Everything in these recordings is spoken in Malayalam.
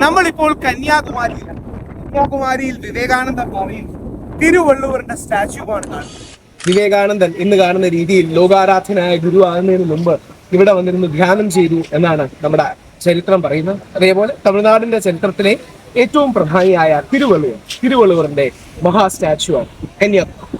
നമ്മളിപ്പോൾ കന്യാകുമാരിയിലാണ് കന്യാകുമാരിയിൽ വിവേകാനന്ദ പാറയിൽ തിരുവള്ളുവറിന്റെ സ്റ്റാച്യു ആണ് കാണുന്നത്. വിവേകാനന്ദൻ ഇന്ന് കാണുന്ന രീതിയിൽ ലോകാരാധ്യനായ ഗുരു ആകുന്നതിന് മുമ്പ് ഇവിടെ വന്നിരുന്ന് ധ്യാനം ചെയ്തു എന്നാണ് നമ്മുടെ ചരിത്രം പറയുന്നത്. അതേപോലെ തമിഴ്നാടിന്റെ ചരിത്രത്തിലെ ഏറ്റവും പ്രധാനിയായ തിരുവള്ളുവർ തിരുവള്ളുവറിന്റെ മഹാ സ്റ്റാച്യു ആണ്. കന്യാകുമാരി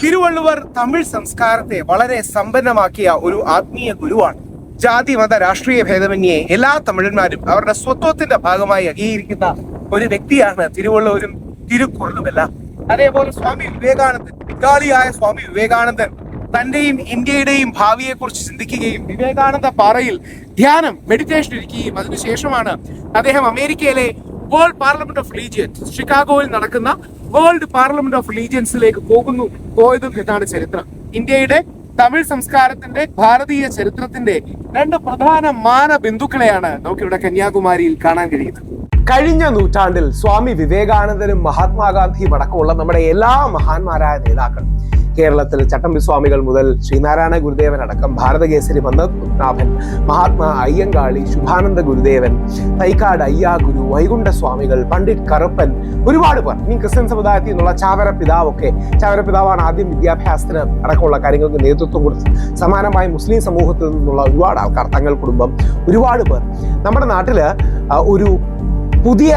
തിരുവള്ളുവർ തമിഴ് സംസ്കാരത്തെ വളരെ സമ്പന്നമാക്കിയ ഒരു ആത്മീയ ഗുരുവാണ്. ജാതി മത രാഷ്ട്രീയ ഭേദമന്യേ എല്ലാ തമിഴന്മാരും അവരുടെ സ്വത്വത്തിന്റെ ഭാഗമായി അംഗീകരിക്കുന്ന ഒരു വ്യക്തിയാണ് തിരുവള്ളൂരും തിരുക്കുറളുമെല്ലാം അതേപോലെ സ്വാമി വിവേകാനന്ദൻ ബംഗാളിയായ സ്വാമി വിവേകാനന്ദൻ തന്റെയും ഇന്ത്യയുടെയും ഭാവിയെ കുറിച്ച് ചിന്തിക്കുകയും വിവേകാനന്ദ പാറയിൽ ധ്യാനം മെഡിറ്റേഷൻ ഇരിക്കുകയും അതിനുശേഷമാണ് അദ്ദേഹം അമേരിക്കയിലെ വേൾഡ് പാർലമെന്റ് ഓഫ് ലീജിയൻസ് ഷിക്കാഗോയിൽ നടക്കുന്ന വേൾഡ് പാർലമെന്റ് ഓഫ് ലീജിയൻസിലേക്ക് പോകുന്നു പോയതും എന്നാണ് ചരിത്രം. ഇന്ത്യയുടെ തമിഴ് സംസ്കാരത്തിന്റെ ഭാരതീയ ചരിത്രത്തിന്റെ രണ്ട് പ്രധാന മാന മാനബിന്ദുക്കളെയാണ് നമുക്കിവിടെ കന്യാകുമാരിയിൽ കാണാൻ കഴിയുന്നത്. കഴിഞ്ഞ നൂറ്റാണ്ടിൽ സ്വാമി വിവേകാനന്ദനും മഹാത്മാഗാന്ധിയും അടക്കമുള്ള നമ്മുടെ എല്ലാ മഹാന്മാരായ നേതാക്കളും കേരളത്തിൽ ചട്ടമ്പി സ്വാമികൾ മുതൽ ശ്രീനാരായണ ഗുരുദേവൻ അടക്കം ഭാരതകേസരി പത്മനാഭൻ മഹാത്മാ അയ്യങ്കാളി ശുഭാനന്ദ ഗുരുദേവൻ തൈക്കാട് അയ്യാ ഗുരു വൈകുണ്ഠ സ്വാമികൾ പണ്ഡിറ്റ് കറുപ്പൻ ഒരുപാട് പേർ ഇനി ക്രിസ്ത്യൻ സമുദായത്തിൽ നിന്നുള്ള ചാവര പിതാവൊക്കെ. ചാവര പിതാവാണ് ആദ്യം വിദ്യാഭ്യാസത്തിന് അടക്കമുള്ള കാര്യങ്ങൾക്ക് നേതൃത്വം കൊടുത്തത് സമാനമായി മുസ്ലിം സമൂഹത്തിൽ നിന്നുള്ള ഒരുപാട് ആൾക്കാർ തങ്ങൾ കുടുംബം ഒരുപാട് പേർ. നമ്മുടെ നാട്ടിൽ ഒരു പുതിയ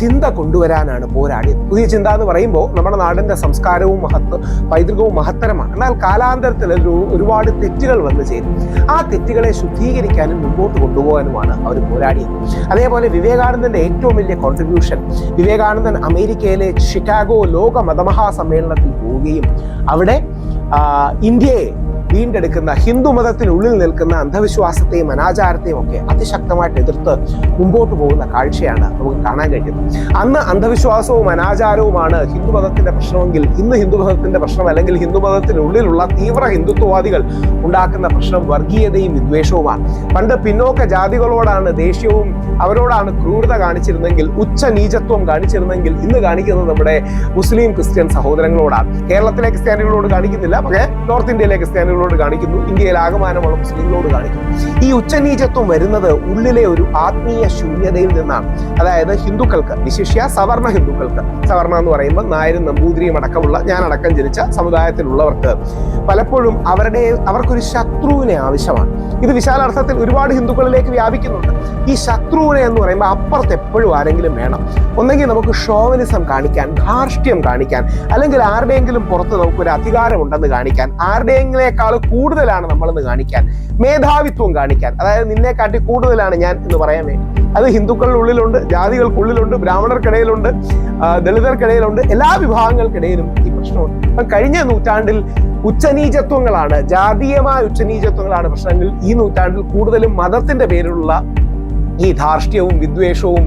ചിന്ത കൊണ്ടുവരാനാണ് പോരാടിയത്. പുതിയ ചിന്ത എന്ന് പറയുമ്പോൾ നമ്മുടെ നാടിന്റെ സംസ്കാരവും മഹത്വ പൈതൃകവും മഹത്തരമാണ്. എന്നാൽ കാലാന്തരത്തിൽ ഒരുപാട് തെറ്റുകൾ വന്നു ചേരും. ആ തെറ്റുകളെ ശുദ്ധീകരിക്കാനും മുമ്പോട്ട് കൊണ്ടുപോകാനുമാണ് അവർ പോരാടിയത്. അതേപോലെ വിവേകാനന്ദന്റെ ഏറ്റവും വലിയ കോൺട്രിബ്യൂഷൻ വിവേകാനന്ദൻ അമേരിക്കയിലെ ഷിക്കാഗോ ലോക മതമഹാസമ്മേളനത്തിൽ പോവുകയും അവിടെ ഇന്ത്യയെ വീണ്ടെടുക്കുന്ന ഹിന്ദു മതത്തിനുള്ളിൽ നിൽക്കുന്ന അന്ധവിശ്വാസത്തെയും അനാചാരത്തെയും ഒക്കെ അതിശക്തമായിട്ട് എതിർത്ത് മുമ്പോട്ട് പോകുന്ന കാഴ്ചയാണ് നമുക്ക് കാണാൻ കഴിയുന്നത്. അന്ന് അന്ധവിശ്വാസവും അനാചാരവുമാണ് ഹിന്ദു മതത്തിന്റെ പ്രശ്നമെങ്കിൽ ഇന്ന് ഹിന്ദു മതത്തിന്റെ പ്രശ്നം അല്ലെങ്കിൽ ഹിന്ദു മതത്തിനുള്ളിലുള്ള തീവ്ര ഹിന്ദുത്വവാദികൾ ഉണ്ടാക്കുന്ന പ്രശ്നം വർഗീയതയും വിദ്വേഷവുമാണ്. പണ്ട് പിന്നോക്ക ജാതികളോടാണ് ദേഷ്യവും അവരോടാണ് ക്രൂരത കാണിച്ചിരുന്നെങ്കിൽ ഉച്ച നീചത്വം കാണിച്ചിരുന്നെങ്കിൽ ഇന്ന് കാണിക്കുന്നത് നമ്മുടെ മുസ്ലിം ക്രിസ്ത്യൻ സഹോദരങ്ങളോടാണ്. കേരളത്തിലെ ക്രിസ്ത്യാനികളോട് കാണിക്കുന്നില്ല പക്ഷേ നോർത്ത് ഇന്ത്യയിലെ ക്രിസ്ത്യാനികളോട് കാണിക്കുന്നു. ഇന്ത്യയിൽ ആകമാനമുള്ള മുസ്ലിങ്ങളോട് കാണിക്കുന്നു. ഈ ഉച്ചനീചത്വം വരുന്നത് ഉള്ളിലെ ഒരു ആത്മീയ ശൂന്യതയിൽ നിന്നാണ്. അതായത് ഹിന്ദുക്കൾക്ക് വിശിഷ്യ സവർണ ഹിന്ദുക്കൾക്ക്. സവർണ എന്ന് പറയുമ്പോൾ നായരും നമ്പൂതിരിയും അടക്കമുള്ള ഞാൻ അടക്കം ജനിച്ച സമുദായത്തിലുള്ളവർക്ക്. പലപ്പോഴും അവരുടെ അവർക്കൊരു ശത്രുവിനെ ആവശ്യമാണ്. ഇത് വിശാലാർത്ഥത്തിൽ ഒരുപാട് ഹിന്ദുക്കളിലേക്ക് വ്യാപിക്കുന്നുണ്ട്. ഈ ശത്രുവിനെ എന്ന് പറയുമ്പോൾ അപ്പുറത്ത് എപ്പോഴും ആരെങ്കിലും വേണം. ഒന്നെങ്കിൽ നമുക്ക് ഷോവനിസം കാണിക്കാൻ ധാർഷ്ട്യം കാണിക്കാൻ അല്ലെങ്കിൽ ആരുടെയെങ്കിലും പുറത്ത് നമുക്കൊരു അധികാരമുണ്ടെന്ന് കാണിക്കാൻ ആരുടെയെങ്കിലേക്കാൾ കൂടുതലാണ് നമ്മളെന്ന് കാണിക്കാൻ മേധാവിത്വം കാണിക്കാൻ. അതായത് നിന്നെക്കാട്ടി കൂടുതലാണ് ഞാൻ എന്ന് പറയാൻ വേണ്ടി. അത് ഹിന്ദുക്കളുടെ ഉള്ളിലുണ്ട് ജാതികൾക്കുള്ളിലുണ്ട് ബ്രാഹ്മണർക്കിടയിലുണ്ട് ദളിതർക്കിടയിലുണ്ട് എല്ലാ വിഭാഗങ്ങൾക്കിടയിലും ഈ പ്രശ്നമുണ്ട്. അപ്പം കഴിഞ്ഞ നൂറ്റാണ്ടിൽ ഉച്ചനീചത്വങ്ങളാണ്. ജാതീയമായ ഉച്ചനീചത്വങ്ങളാണ് പ്രശ്നങ്ങൾ ഈ നൂറ്റാണ്ടിൽ കൂടുതലും മതത്തിന്റെ പേരിലുള്ള ഈ ധാർഷ്ട്യവും വിദ്വേഷവും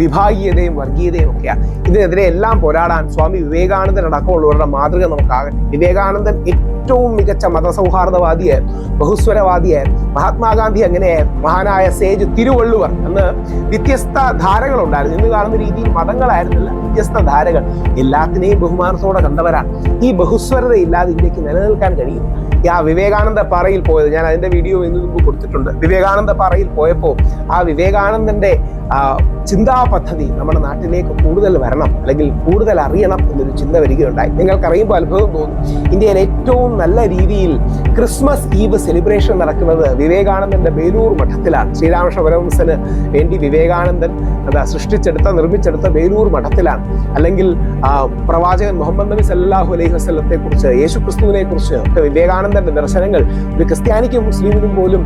വിഭാഗീയതയും വർഗീയതയും ഒക്കെയാണ് ഇതിനെതിരെ എല്ലാം പോരാടാൻ സ്വാമി വിവേകാനന്ദൻ അടക്കമുള്ളവരുടെ മാതൃക നമുക്കാകട്ടെ വിവേകാനന്ദൻ ഏറ്റവും മികച്ച മതസൗഹാർദ്ദവാദിയായിരുന്നു ബഹുസ്വരവാദിയായിരുന്നു മഹാത്മാഗാന്ധി അങ്ങനെയായിരുന്നു മഹാനായ സേജ് തിരുവള്ളുവർ എന്ന് വ്യത്യസ്ത ധാരകളുണ്ടായിരുന്നു. ഇന്ന് കാണുന്ന രീതിയിൽ മതങ്ങളായിരുന്നില്ല. വ്യത്യസ്ത ധാരകൾ. എല്ലാത്തിനെയും ബഹുമാനത്തോടെ കണ്ടവരാണ്. ഈ ബഹുസ്വരത ഇല്ലാതെ ഇന്ത്യയ്ക്ക് നിലനിൽക്കാൻ കഴിയും ആ വിവേകാനന്ദ പാറയിൽ പോയത്. ഞാൻ അതിന്റെ വീഡിയോ ഇന്ന് മുമ്പ് കൊടുത്തിട്ടുണ്ട്. വിവേകാനന്ദ പാറയിൽ പോയപ്പോൾ ആ വിവേകാനന്ദന്റെ ആ, ചിന്താ പദ്ധതി നമ്മുടെ നാട്ടിലേക്ക് കൂടുതൽ വരണം അല്ലെങ്കിൽ കൂടുതൽ അറിയണം എന്നൊരു ചിന്ത വരികയുണ്ടായി. നിങ്ങൾക്കറിയുമ്പോൾ അത്ഭുതം തോന്നും. ഇന്ത്യയിൽ ഏറ്റവും നല്ല രീതിയിൽ ക്രിസ്മസ് ഈവ് സെലിബ്രേഷൻ നടക്കുന്നത് വിവേകാനന്ദന്റെ ബേലൂർ മഠത്തിലാണ്. ശ്രീരാമകൃഷ്ണ പരമംസന് വേണ്ടി വിവേകാനന്ദൻ എന്താ സൃഷ്ടിച്ചെടുത്ത നിർമ്മിച്ചെടുത്ത ബേലൂർ മഠത്തിലാണ്. അല്ലെങ്കിൽ പ്രവാചകൻ മുഹമ്മദ് നബി സല്ലാഹു അലൈഹി വസ്ലത്തെ കുറിച്ച് യേശു ക്രിസ്തുവിനെ കുറിച്ച് ഒക്കെ വിവേകാനന്ദന്റെ ദർശനങ്ങൾ ഒരു ക്രിസ്ത്യാനിക്കും മുസ്ലിമിനും പോലും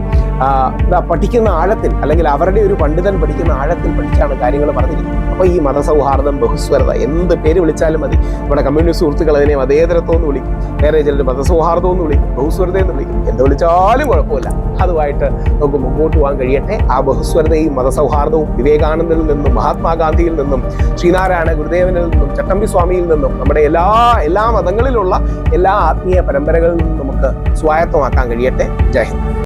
പഠിക്കുന്ന ആഴത്തിൽ അല്ലെങ്കിൽ അവരുടെ ഒരു പണ്ഡിതൻ പഠിക്കുന്ന ആഴത്തിൽ പഠിച്ചാണ് കാര്യങ്ങൾ പറഞ്ഞിരിക്കുന്നത്. അപ്പോൾ ഈ മതസൗഹാർദ്ദം ബഹുസ്വരത എന്ത് പേര് വിളിച്ചാലും മതി. നമ്മുടെ കമ്മ്യൂണിസ്റ്റ് സുഹൃത്തുക്കൾ അതിനെ മതേതരത്വം എന്ന് വിളിക്കും. വേറെ ചിലർ മതസൗഹാർദ്ദം എന്ന് വിളിക്കും ബഹുസ്വരത എന്ന് വിളിക്കും. എന്ത് വിളിച്ചാലും കുഴപ്പമില്ല. അതുമായിട്ട് നമുക്ക് മുമ്പോട്ട് പോകാൻ കഴിയട്ടെ. ആ ബഹുസ്വരതയും മതസൗഹാർദ്ദവും വിവേകാനന്ദനിൽ നിന്നും മഹാത്മാഗാന്ധിയിൽ നിന്നും ശ്രീനാരായണ ഗുരുദേവനിൽ നിന്നും ചട്ടമ്പി സ്വാമിയിൽ നിന്നും നമ്മുടെ എല്ലാ എല്ലാ മതങ്ങളിലുള്ള എല്ലാ ആത്മീയ പരമ്പരകളിൽ നിന്നും നമുക്ക് സ്വായത്തമാക്കാൻ കഴിയട്ടെ ജയ് ഹിന്ദ്